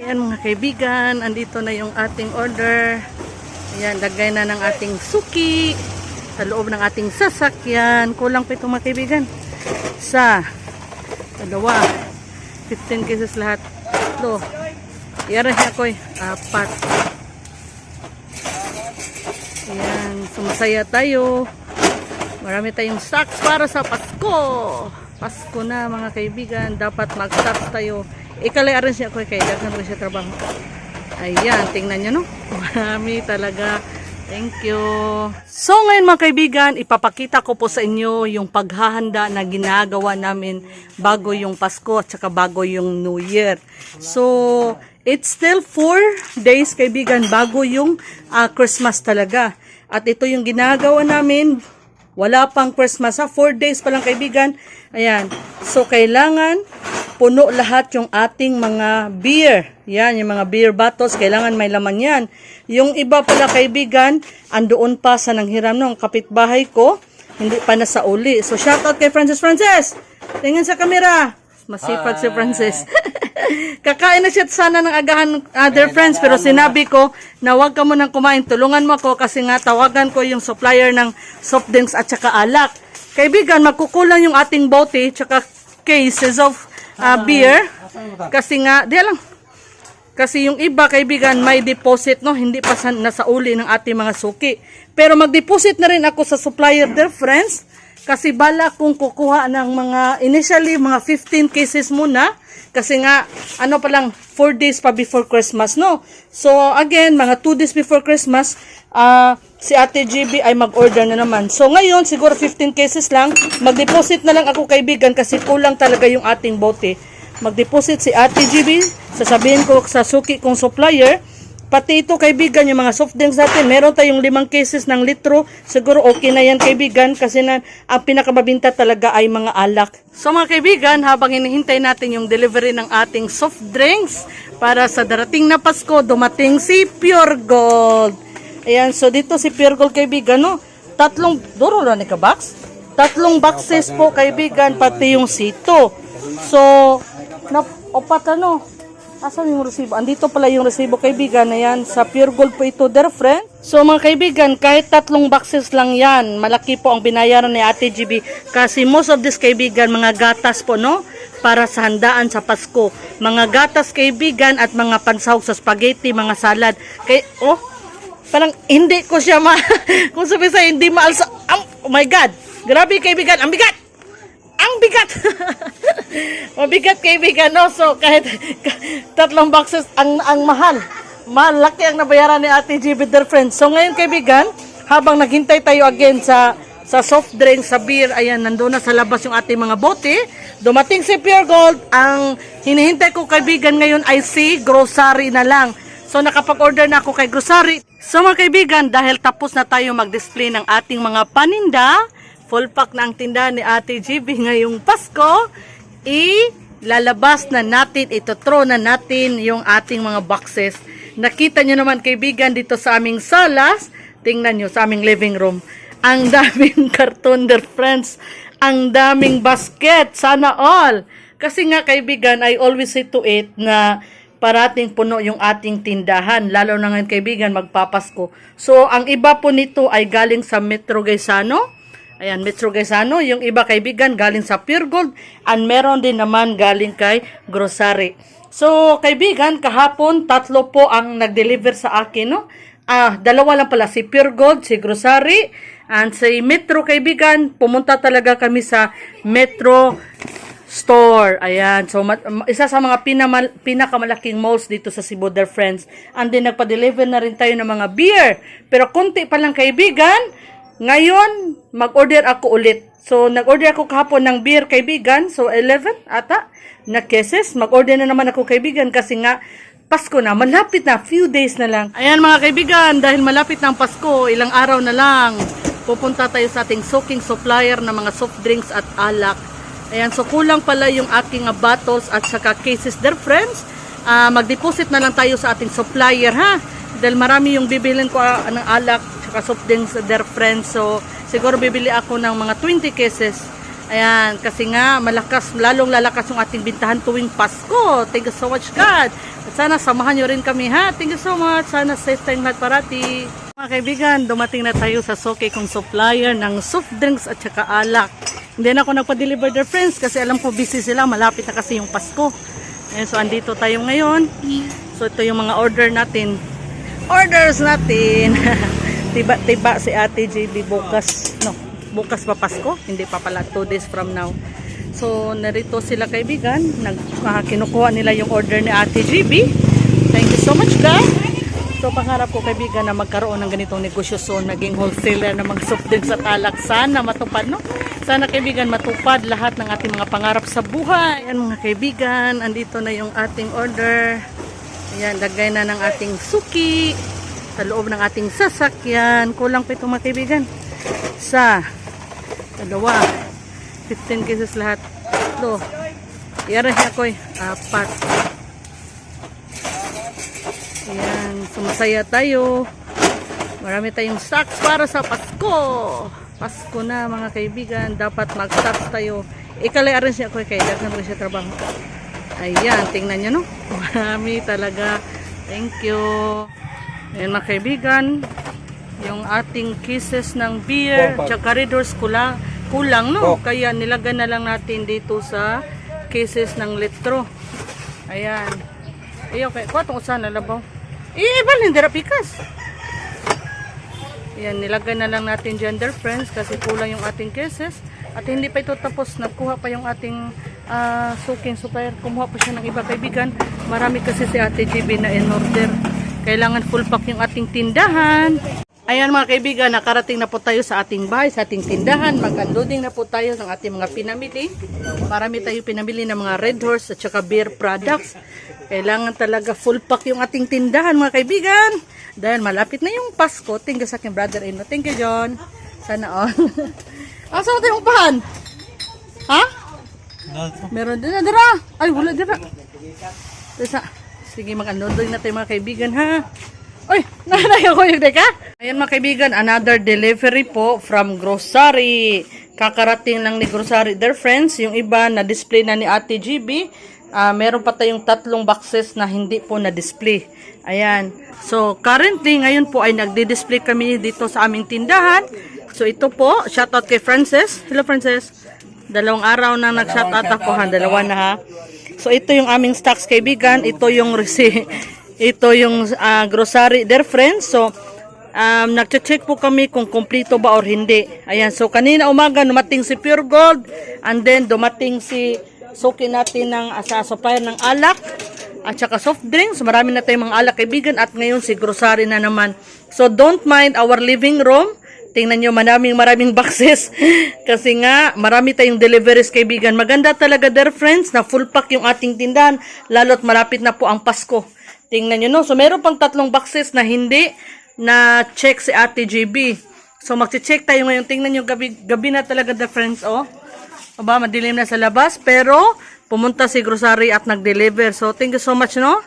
Ayan mga kaibigan, andito na yung ating order. Ayan, lagay na ng ating suki sa loob ng ating sasakyan. Kulang pa itong mga kaibigan. Sa dalawa, 15 cases lahat. Ito, yara siya ko apat. Ayan, sumasaya tayo. Marami tayong stocks para sa Pasko. Pasko na mga kaibigan. Dapat mag-stocks tayo. Ikalaya rin siya ko kay daghan siya trabaho. Ayan, tingnan nyo no. Marami talaga. Thank you. So ngayon mga kaibigan, ipapakita ko po sa inyo yung paghahanda na ginagawa namin bago yung Pasko at saka bago yung New Year. So, it's still 4 days kaibigan bago yung ah, Christmas talaga. At ito yung ginagawa namin wala pang Christmas ha. Four days pa lang kaibigan. Ayan. So, kailangan puno lahat yung ating mga beer. Yan, yung mga beer bottles. Kailangan may laman yan. Yung iba pala kaibigan, andoon pa sa nanghiram ng kapitbahay ko. Hindi pa nasa uli. So, shout out kay Francis Francis. Tingin sa camera. Masipag si Francis. Kakain na siya sana ng agahan other friends pero sinabi ko na wag ka munang kumain. Tulungan mo ako kasi nga tawagan ko yung supplier ng soft drinks at saka alak. Kaibigan, magkukulang yung ating bote tsaka cases of uh, beer. Kasi nga, di lang. Kasi yung iba, kaibigan, may deposit, no? Hindi pa sa, nasa uli ng ating mga suki. Pero mag-deposit na rin ako sa supplier, dear friends. Kasi bala kong kukuha ng mga, initially, mga 15 cases muna. Kasi nga, ano pa lang, 4 days pa before Christmas, no? So, again, mga 2 days before Christmas, ah, si Ate GB ay mag-order na naman. So, ngayon, siguro 15 cases lang. Mag-deposit na lang ako, kaibigan, kasi kulang talaga yung ating bote. Mag-deposit si Ate GB, sasabihin ko sa suki kong supplier, Pati ito kaibigan, yung mga soft drinks natin, meron tayong limang cases ng litro. Siguro okay na yan kaibigan kasi na, ang pinakamabinta talaga ay mga alak. So mga kaibigan, habang hinihintay natin yung delivery ng ating soft drinks para sa darating na Pasko, dumating si Pure Gold. Ayan, so dito si Pure Gold kaibigan, no? Tatlong, duro na ni ka box? Tatlong boxes po kaibigan, pati yung sito. So, na, opat ano, Asan yung resibo? Andito pala yung resibo kaibigan na yan. Sa Pure Gold po ito, dear friend. So mga kaibigan, kahit tatlong boxes lang yan, malaki po ang binayaran ni Ate GB. Kasi most of this kaibigan, mga gatas po, no? Para sa handaan sa Pasko. Mga gatas kaibigan at mga pansahog sa spaghetti, mga salad. Kay, oh, parang hindi ko siya ma... kung sabi sa hindi maalsa... Oh my God! Grabe kaibigan, ang bigat! ang bigat. Mabigat kaibigan, no? So, kahit tatlong boxes, ang, ang mahal. Malaki ang nabayaran ni Ate GB, dear friends. So, ngayon kaibigan, habang naghintay tayo again sa sa soft drink, sa beer, ayan, nandoon na sa labas yung ating mga bote. Dumating si Pure Gold. Ang hinihintay ko kaibigan ngayon ay si grocery na lang. So, nakapag-order na ako kay grocery. So, mga kaibigan, dahil tapos na tayo mag-display ng ating mga paninda, full pack na ang tindahan ni Ate GB ngayong Pasko, ilalabas na natin, itotro na natin yung ating mga boxes. Nakita nyo naman kaibigan dito sa aming salas, tingnan nyo sa aming living room. Ang daming karton, dear friends. Ang daming basket. Sana all. Kasi nga kaibigan, I always say to it na parating puno yung ating tindahan. Lalo na ngayon kaibigan, magpapasko. So, ang iba po nito ay galing sa Metro Gaisano. Ayan, Metro Gaisano. Yung iba kaibigan galing sa Pure Gold. And meron din naman galing kay Grocery. So, kaibigan, kahapon, tatlo po ang nag-deliver sa akin, no? Ah, dalawa lang pala, si Pure Gold, si Grocery, and si Metro, kaibigan. Pumunta talaga kami sa Metro store. Ayan. So, ma- ma- isa sa mga pinamal- pinakamalaking malls dito sa Cebu, their friends. And then, nagpa-deliver na rin tayo ng mga beer. Pero, konti pa lang kaibigan. Ngayon, mag-order ako ulit. So, nag-order ako kahapon ng beer, kaibigan. So, 11 ata na cases. Mag-order na naman ako, kaibigan, kasi nga, Pasko na, malapit na, few days na lang. Ayan mga kaibigan, dahil malapit na ang Pasko, ilang araw na lang, pupunta tayo sa ating soaking supplier ng mga soft drinks at alak. Ayan, so kulang pala yung ating uh, bottles at saka cases, dear friends. Ah, mag-deposit na lang tayo sa ating supplier, ha? Dahil marami yung bibilin ko ah, ng alak, saka soft drinks, dear friends. So, siguro bibili ako ng mga 20 cases. Ayan, kasi nga malakas, lalong lalakas yung ating bintahan tuwing Pasko. Thank you so much God. At sana samahan nyo rin kami ha. Thank you so much. Sana safe tayong lahat parati. Mga kaibigan, dumating na tayo sa Soke kong supplier ng soft drinks at saka alak. Hindi na ako nagpa-deliver their friends kasi alam ko busy sila. Malapit na kasi yung Pasko. Ayan, so andito tayo ngayon. So ito yung mga order natin. Orders natin. Tiba-tiba si Ate JB bukas. No, bukas pa Pasko. Hindi pa pala 2 days from now. So, narito sila kaibigan. Nag, ah, kinukuha nila yung order ni Ate JB. Thank you so much, guys. So, pangarap ko kaibigan na magkaroon ng ganitong negosyo so naging wholesaler na mag-soft drinks at alak. Sana matupad, no? Sana kaibigan matupad lahat ng ating mga pangarap sa buhay. Ayan mga kaibigan, andito na yung ating order. Ayan, lagay na ng ating suki sa loob ng ating sasakyan. Kulang pa itong mga kaibigan. Sa dalawa. 15 cases lahat. Ito. Yara ako eh. Apat. Ayan. Sumasaya tayo. Marami tayong stocks para sa Pasko. Pasko na mga kaibigan. Dapat mag-stocks tayo. Ikalaya rin siya ako kay Dagnan rin siya trabaho. Ayan. Tingnan nyo no. Marami talaga. Thank you. Ayan mga kaibigan. Yung ating cases ng beer. Tsaka kulang, kulang no. Kaya nilagay na lang natin dito sa cases ng litro. Ayan. Ayaw kay kuha tong usa na labaw. Eh, ibal hindi ra pikas. Ayan, nilagay na lang natin gender friends kasi kulang yung ating cases. At hindi pa ito tapos, nagkuha pa yung ating ah, suking supplier. Kumuha pa siya ng iba kaibigan. Marami kasi si Ate GB na in order. Kailangan full pack yung ating tindahan. Ayan mga kaibigan, nakarating na po tayo sa ating bahay, sa ating tindahan. Mag-unloading na po tayo ng ating mga pinamili. Marami tayo pinamili ng mga Red Horse at saka beer products. Kailangan talaga full pack yung ating tindahan mga kaibigan. Dahil malapit na yung Pasko. Thank you sa aking brother-in-law. Thank you, John. Sana all. ah, saan tayo upahan? Ha? Meron din na dira. Ay, wala dira. Isa. Sige, mag-unloading na tayo mga kaibigan ha. Uy, nanay ako yung deka. Ayan mga kaibigan, another delivery po from grocery. Kakarating lang ni grocery. Their friends, yung iba na display na ni Ate GB. Ah, meron pa tayong tatlong boxes na hindi po na-display. Ayan. So, currently, ngayon po ay nagdi-display kami dito sa aming tindahan. So, ito po, shoutout kay Frances. Hello, Frances. Dalawang araw na nag-shoutout ako ha. Dalawa na ha. So, ito yung aming stocks kaibigan. Ito yung receipt. Ito yung ah, grocery. Dear friends, so, um, nagche-check po kami kung kompleto ba or hindi. Ayan, so kanina umaga dumating si Pure Gold and then dumating si suki natin ng uh, supplier ng alak at saka soft drinks. Marami na tayong mga alak kaibigan at ngayon si grocery na naman. So don't mind our living room. Tingnan nyo, maraming maraming boxes. Kasi nga, marami tayong deliveries kaibigan. Maganda talaga dear friends na full pack yung ating tindahan. Lalo't malapit na po ang Pasko. Tingnan nyo no. So meron pang tatlong boxes na hindi na check si Ate JB. So magche-check tayo ngayon. Tingnan nyo, gabi, gabi na talaga the friends oh. Aba, madilim na sa labas. Pero, pumunta si grocery at nag-deliver. So, thank you so much, no?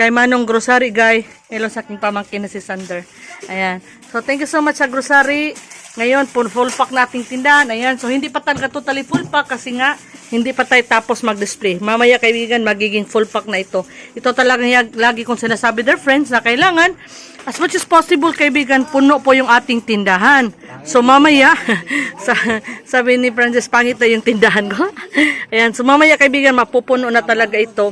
Kay Manong Grocery Guy. Hello sa aking pamangkin na si Sander. Ayan. So, thank you so much sa grocery. Ngayon, full, pack nating tindahan. Ayan. So, hindi pa talaga totally full pack kasi nga, hindi pa tayo tapos mag-display. Mamaya, kaibigan, magiging full pack na ito. Ito talaga yung lagi kong sinasabi their friends na kailangan, as much as possible, kaibigan, puno po yung ating tindahan. So, mamaya, sa, sabi ni Francis, pangit na yung tindahan ko. Ayan. So, mamaya, kaibigan, mapupuno na talaga ito.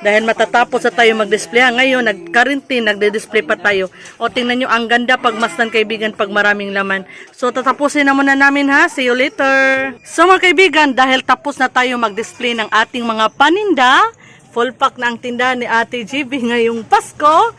Dahil matatapos na tayo mag-display. Ha, Ngayon, nag-quarantine, nagde-display pa tayo. O tingnan nyo, ang ganda pag masdan kaibigan pag maraming laman. So, tatapusin na muna namin ha. See you later. So, mga kaibigan, dahil tapos na tayo mag-display ng ating mga paninda, full pack na ang tindahan ni Ate GB ngayong Pasko,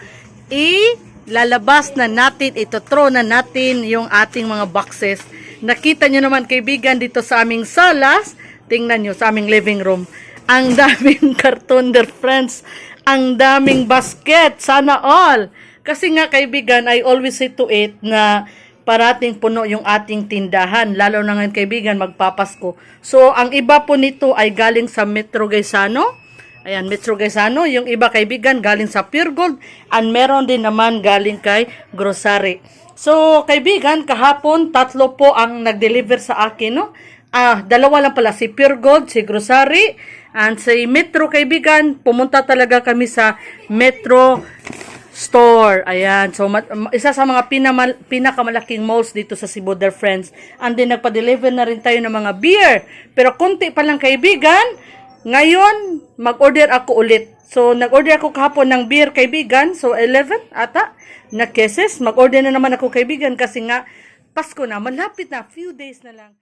ilalabas na natin, itotro na natin yung ating mga boxes. Nakita nyo naman kaibigan dito sa aming salas, tingnan nyo sa aming living room. Ang daming karton, dear friends. Ang daming basket. Sana all. Kasi nga kaibigan, I always say to it na parating puno yung ating tindahan. Lalo na ngayon kaibigan, magpapasko. So, ang iba po nito ay galing sa Metro Gaisano. Ayan, Metro Gaisano. Yung iba kaibigan, galing sa Pure Gold. And meron din naman galing kay Grocery. So, kaibigan, kahapon, tatlo po ang nag-deliver sa akin, no? Ah, dalawa lang pala, si Pure Gold, si Grocery, and si Metro kaibigan. Pumunta talaga kami sa Metro Store. Ayan. So, ma- ma- isa sa mga pinamal- pinakamalaking malls dito sa Cebu, their friends. And then, nagpa-deliver na rin tayo ng mga beer. Pero, konti pa lang kaibigan. Ngayon, mag-order ako ulit. So, nag-order ako kahapon ng beer, kaibigan. So, 11 ata na cases. Mag-order na naman ako, kaibigan, kasi nga, Pasko na, malapit na, few days na lang.